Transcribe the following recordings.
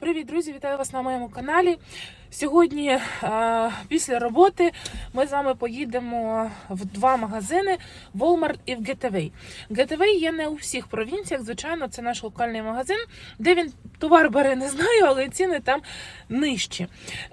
Привіт, друзі! Вітаю вас на моєму каналі. Сьогодні, е, після роботи, ми з вами поїдемо в два магазини Walmart і в Getaway. Getaway є не у всіх провінціях. Звичайно, це наш локальний магазин, де він товар бере, не знаю, але ціни там нижчі.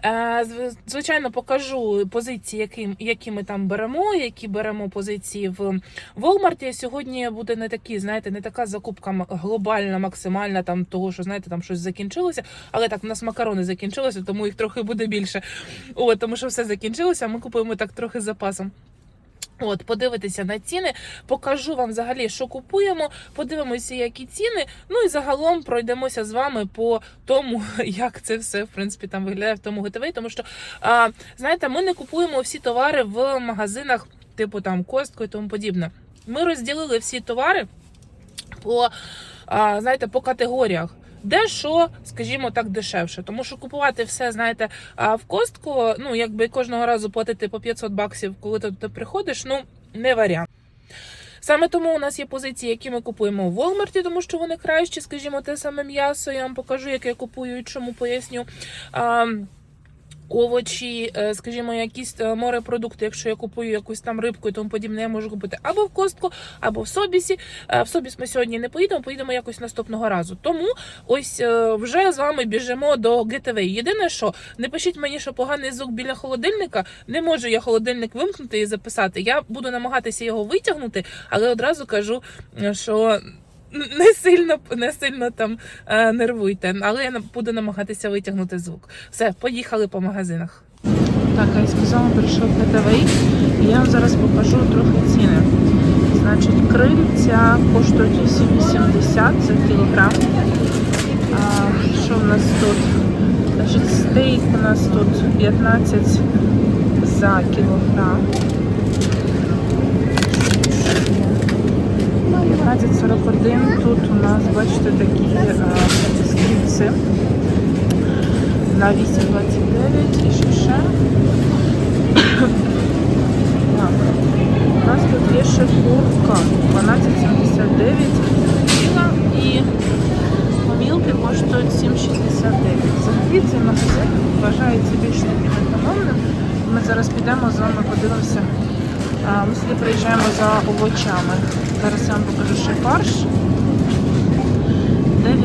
Е, Звичайно, покажу позиції, які, ми там беремо, які беремо позиції в Walmart. Сьогодні буде не такі, знаєте, не така закупка глобальна, максимальна, там того, що знаєте, там щось закінчилося. Але так, у нас макарони закінчилися, тому їх трохи буде більше. О, тому що все закінчилося, а ми купуємо так трохи з запасом. От, подивитися на ціни, покажу вам взагалі, що купуємо, подивимося, які ціни. Ну і загалом пройдемося з вами по тому, як це все в принципі там виглядає в тому ГТВ. Тому що а, знаєте, ми не купуємо всі товари в магазинах, типу там Костко і тому подібне. Ми розділили всі товари по, а, знаєте, по категоріях. Де що, скажімо так, дешевше. Тому що купувати все, знаєте, в костку, ну якби кожного разу платити по 500 баксів, коли ти туди приходиш, ну не варіант. Саме тому у нас є позиції, які ми купуємо в Walmart, тому що вони кращі, скажімо, те саме м'ясо. Я вам покажу, яке я купую і чому поясню. Овочі, е, скажімо, якісь е, морепродукти, якщо я купую якусь там рибку і тому подібне, я можу купити або в костку, або в собісі. Е, В собіс ми сьогодні не поїдемо, поїдемо якось наступного разу. Тому ось вже з вами біжимо до GTV. Єдине, що не пишіть мені, що поганий звук біля холодильника. Не можу я холодильник вимкнути і записати. Я буду намагатися його витягнути, але одразу кажу, що. Не сильно не сильно там е, нервуйте, але я буду намагатися витягнути звук. Все, поїхали по магазинах. Так, я сказала, прийшов ГТВ, і я вам зараз покажу трохи ціни. Значить, крильця коштують 8,80 за кілограм. А, що в нас тут? Значить, стейк у нас тут 15 за кілограм. 15,41. Тут у нас, бачите, такі е, скріпці на 8,29 і що ще. У нас тут є ще курка 12,79 кіла і помілки коштують 7,69. Взагалі цей магазин вважається більш таким економним. Ми зараз підемо з вами подивимося. Ми сюди приїжджаємо за овочами. Зараз я вам покажу ще фарш.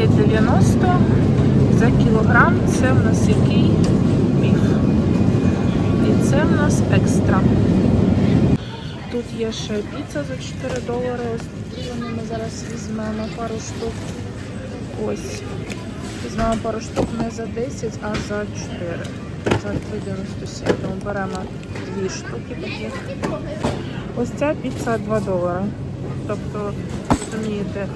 9,90 за кілограм. Це в нас який біф. І це в нас екстра. Тут є ще піца за 4 долари. Ось вони ми зараз візьмемо пару штук. Ось. Візьмемо пару штук не за 10, а за 4. За 3,97. Тому беремо дві штуки таких. Ось ця піца 2 долари. Тобто, розумієте,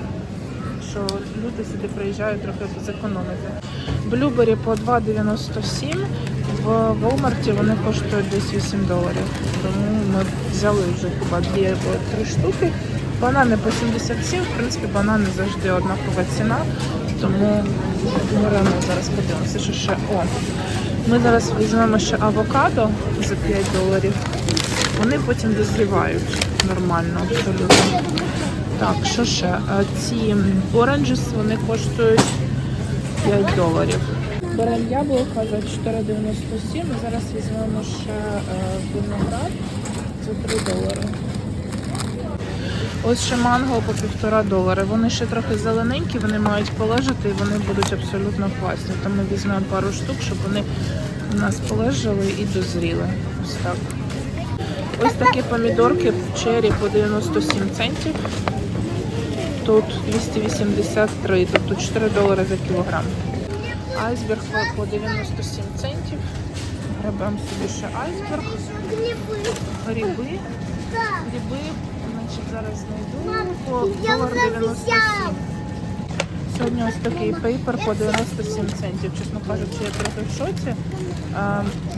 що люди сюди приїжджають трохи зекономити. Блюбері по 2,97. В Walmart вони коштують десь 8 доларів. Тому ми взяли вже хіба дві або три штуки. Банани по 77, в принципі, банани завжди однакова ціна. Тому беремо зараз подивимося, що ще. О, ми зараз візьмемо ще авокадо за 5 доларів. Вони потім дозрівають нормально, абсолютно. Так, що ще? Ці оранжес вони коштують 5 доларів. Беремо яблука за 4,97 зараз візьмемо ще е, виноград за 3 долари. Ось ще манго по півтора долари. Вони ще трохи зелененькі, вони мають полежати і вони будуть абсолютно класні. Тому візьмемо пару штук, щоб вони у нас полежали і дозріли. Ось так. Ось такі помідорки чері по 97 центів. Тут 283, тобто 4 долари за кілограм. Айсберг по- по 97 центів. Гребемо собі ще айсберг. Гриби. Гриби, значить, зараз знайду по долар 97. Сьогодні ось такий пейпер по 97 центів. Чесно кажучи, я трохи в шоці.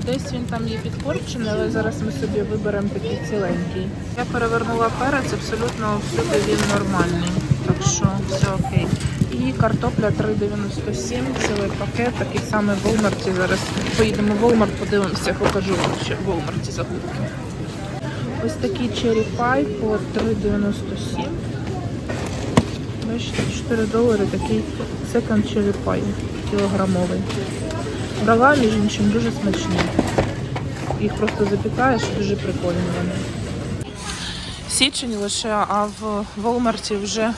Десь він там є підпорчений, але зараз ми собі виберемо такий ціленький. Я перевернула перець, абсолютно всюди він нормальний. Так що все окей. І картопля 3,97, цілий пакет, такий самий в Walmart. Зараз поїдемо в Walmart, подивимося, покажу вам ще в Walmart закупки. Ось такий pie по 3,97. Бачите, 4 долари такий cherry pie. кілограмовий. Брала, між іншим, дуже смачні. Їх просто запікаєш, дуже прикольні вони. Січень лише, а в Волмарті вже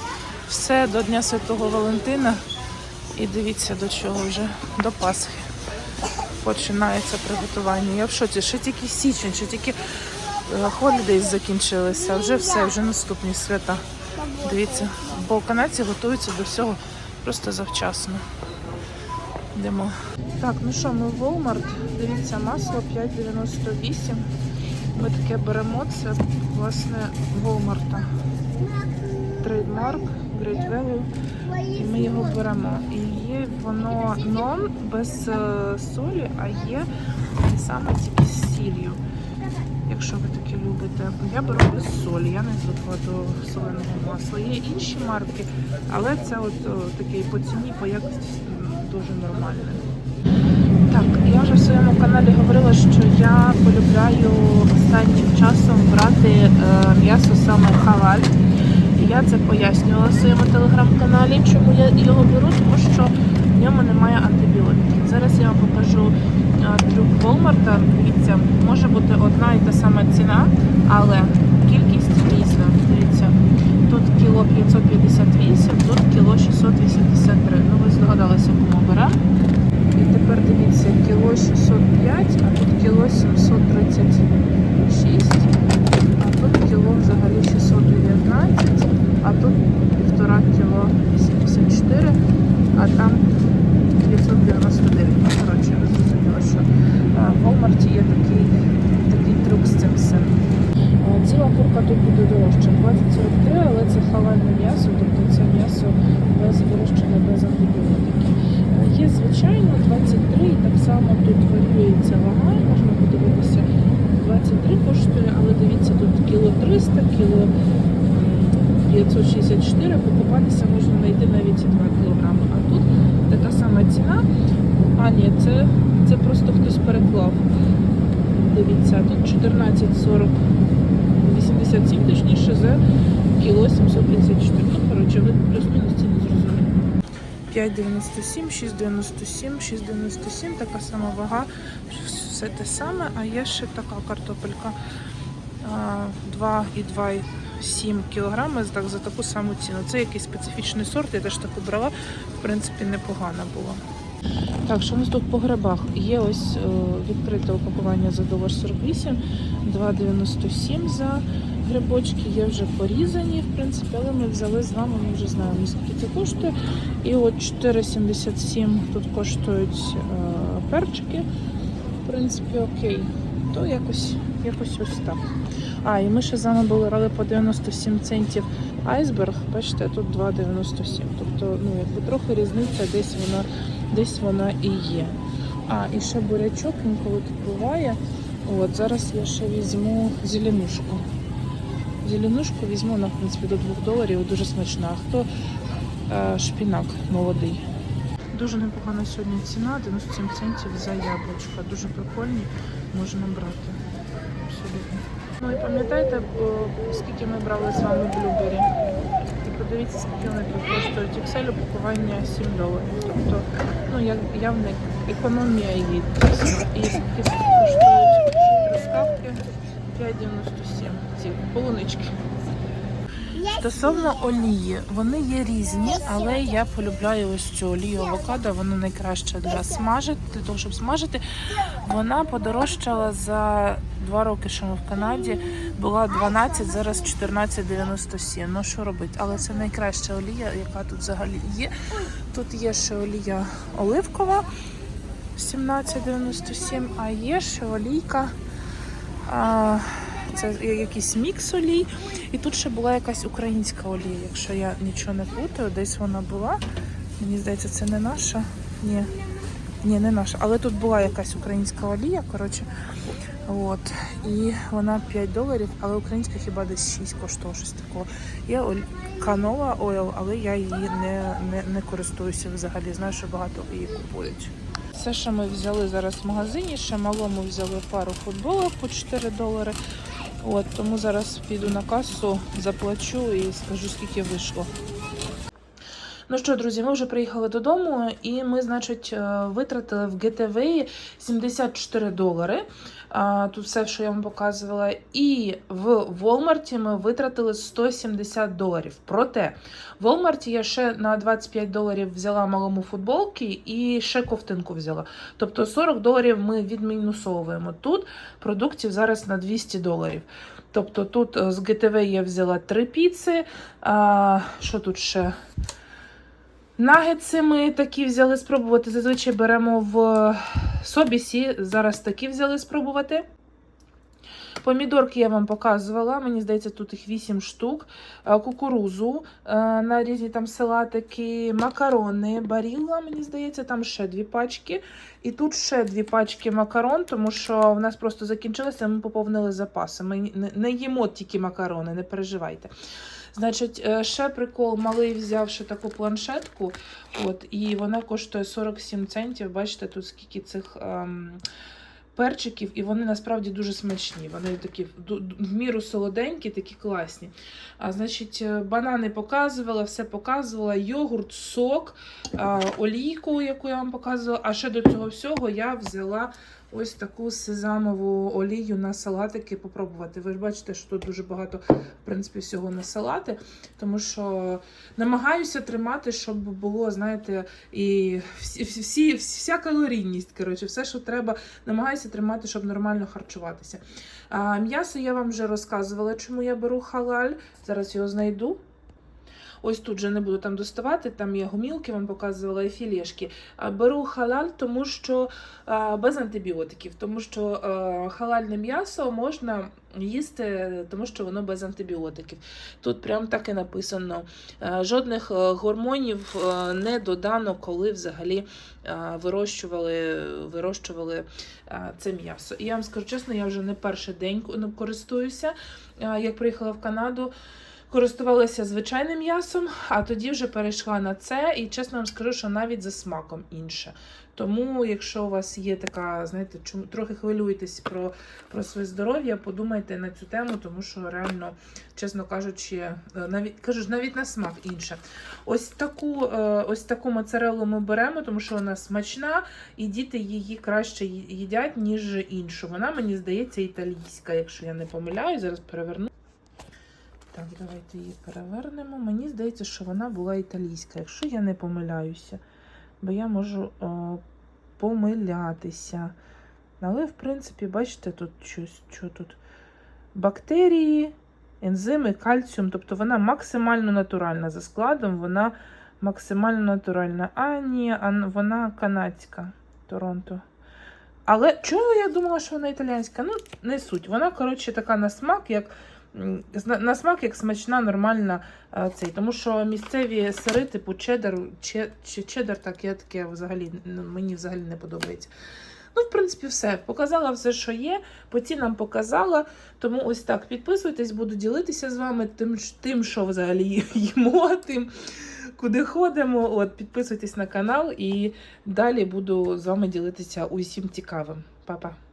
все до Дня Святого Валентина. І дивіться до чого вже до Пасхи починається приготування. Я в шоці, ще тільки січень, ще тільки холідейс закінчилися, вже все, вже наступні свята. Дивіться, бо канадці готуються до всього просто завчасно. Йдемо. Так, ну що, ми в Walmart. Дивіться, масло 5,98. Ми таке беремо. Це власне Walmart. Trademark, Great Value. І ми його беремо. І є воно нон без е, солі, а є саме тільки з сіллю. Якщо ви таке любите. Я беру без солі, я не звикла до соленого масла. Є інші марки, але це от такий по ціні, по якості дуже нормальний. Так, я вже в своєму каналі говорила, що я полюбляю останнім часом брати е, м'ясо саме хаваль. Я це пояснювала в своєму телеграм-каналі, чому я його беру, тому що в ньому немає антибіотиків. Зараз я вам покажу трюк Волмарта. Дивіться, може бути одна і та сама ціна, але кількість різна. Дивіться, тут кіло 558, тут кіло 683. Ну ви здогадалися, кому беремо. І тепер дивіться, кіло 605, а тут кіло 736, а тут кіло взагалі 619, а тут півтора кіло 84, а там 999. Ну, коротше, ви зрозуміли, що е, в Walmart є такий, такий трюк з цим всім. Е, Ціла курка тут буде дорожча, 2043, але це халальне м'ясо, тобто це м'ясо без вирощення, без антибіотиків. Е, Є звичайно 23, і так само тут варіюється вага, можна подивитися. 23 коштує, але дивіться, тут кіло 300, кіло 564, покупатися можна знайти навіть і 2 кілограми. А тут така сама ціна. А ні, це, це просто хтось переклав. Дивіться, тут 14,40 87, точніше, за кіло 734. Ну, коротше, ви плюс-мінус ціни зрозуміли. 5,97, 6,97, 6,97, така сама вага, все те саме, а є ще така картопелька 2,2,7 кг так, за таку саму ціну. Це якийсь специфічний сорт, я теж таку брала, в принципі, непогана була. Так, що у нас тут по грибах? Є ось е, відкрите упакування за долар 48, 2,97 за грибочки, є вже порізані, в принципі, але ми взяли з вами, ми вже знаємо, скільки це коштує. І от 4,77 тут коштують е, перчики. В принципі, окей. То якось, якось ось так. А, і ми ще з вами були по 97 центів айсберг. Бачите, тут 2,97. Тобто, ну, якби трохи різниця, десь вона, десь вона і є. А, і ще бурячок інколи тут буває. От, зараз я ще візьму зеленушку. Зеленушку візьму, в принципі, до 2 доларів, дуже смачна. А хто е, шпінак молодий? Дуже непогана сьогодні ціна, 97 центів за яблучка. Дуже прикольні, можна брати. Абсолютно. Ну і пам'ятаєте, скільки ми брали з вами блюбері? І подивіться, скільки вони тут коштують. Excel упакування 7 доларів. Тобто, ну як явна економія дійсно. І скільки коштують розставки 5,97 ці полунички. Стосовно олії, вони є різні, але я полюбляю ось цю олію авокадо. Вона найкраща для смажити, для того, щоб смажити. Вона подорожчала за два роки, що ми в Канаді. Була 12, зараз 14,97. Ну що робити? Але це найкраща олія, яка тут взагалі є. Тут є ще олія оливкова 17,97, а є ще олійка. Це якийсь мікс олій. І тут ще була якась українська олія, якщо я нічого не плутаю, десь вона була. Мені здається, це не наша. Ні, ні, не наша. Але тут була якась українська олія, коротше. От. І вона 5 доларів, але українська хіба десь 6 коштує щось такого. Є оль... канола ойл, але я її не, не, не користуюся взагалі. Знаю, що багато її купують. Все, що ми взяли зараз в магазині, ще малому взяли пару футболок по 4 долари. От, тому зараз піду на касу, заплачу і скажу, скільки вийшло. Ну що, друзі, ми вже приїхали додому, і ми, значить, е, витратили в GTV 74 долари. Тут все, що я вам показувала. І в Walmart ми витратили 170 доларів. Проте в Walmart я ще на 25 доларів взяла малому футболки і ще ковтинку взяла. Тобто 40 доларів ми відмінусовуємо. Тут продуктів зараз на 200 доларів. Тобто тут е, з GTV я взяла 3 піци. А, що тут ще? Нагетси ми такі взяли спробувати. Зазвичай беремо в Собісі. Зараз такі взяли спробувати. Помідорки я вам показувала. Мені здається, тут їх 8 штук. Е, Кукурузу е, на різні там салатики, макарони, барілла, мені здається, там ще дві пачки. І тут ще дві пачки макарон, тому що в нас просто закінчилося, ми поповнили запаси. Ми не їмо тільки макарони, не переживайте. Значить, е, ще прикол, малий взяв ще таку планшетку, от, і вона коштує 47 центів. Бачите, тут скільки цих ем, перчиків, і вони насправді дуже смачні. Вони такі в міру солоденькі, такі класні. А, значить, е, банани показувала, все показувала, йогурт, сок, а, олійку, яку я вам показувала. А ще до цього всього я взяла ось таку сезамову олію на салатики попробувати. Ви ж бачите, що тут дуже багато в принципі, всього на салати, тому що намагаюся тримати, щоб було, знаєте, і всі, всі, вся калорійність, коротше, все, що треба, намагаюся тримати, щоб нормально харчуватися. М'ясо я вам вже розказувала, чому я беру халаль. Зараз його знайду. Ось тут же не буду там доставати, там є гумілки, вам показувала і філешки. Беру халаль, тому що без антибіотиків, тому що халальне м'ясо можна їсти, тому що воно без антибіотиків. Тут прям так і написано. Жодних гормонів не додано, коли взагалі вирощували, вирощували це м'ясо. І я вам скажу чесно, я вже не перший день ну, користуюся, як приїхала в Канаду. Користувалася звичайним м'ясом, а тоді вже перейшла на це, і чесно вам скажу, що навіть за смаком інше. Тому, якщо у вас є така, знаєте, чому трохи хвилюєтесь про, про своє здоров'я, подумайте на цю тему, тому що реально, чесно кажучи, е, навіть кажу ж, навіть на смак інше. Ось таку, е, ось таку моцарелу ми беремо, тому що вона смачна, і діти її краще їдять, ніж іншу. Вона, мені здається, італійська, якщо я не помиляю, зараз переверну. Так, давайте її перевернемо. Мені здається, що вона була італійська, якщо я не помиляюся. Бо я можу е, помилятися. Але, в принципі, бачите, тут щось, що тут? Бактерії, ензими, кальціум. Тобто вона максимально натуральна за складом, вона максимально натуральна. А, ні, вона канадська Торонто. Але чого я думала, що вона італійська? Ну, не суть. Вона, коротше, така на смак, як на смак як смачна, нормальна е, цей. Тому що місцеві сири, типу чеддер, че, чи чеддер, так я таке взагалі мені взагалі не подобається. Ну, в принципі, все. Показала все, що є. По цінам показала. Тому ось так підписуйтесь, буду ділитися з вами тим, тим що взагалі їмо, тим, куди ходимо. От, підписуйтесь на канал і далі буду з вами ділитися усім цікавим. Па-па.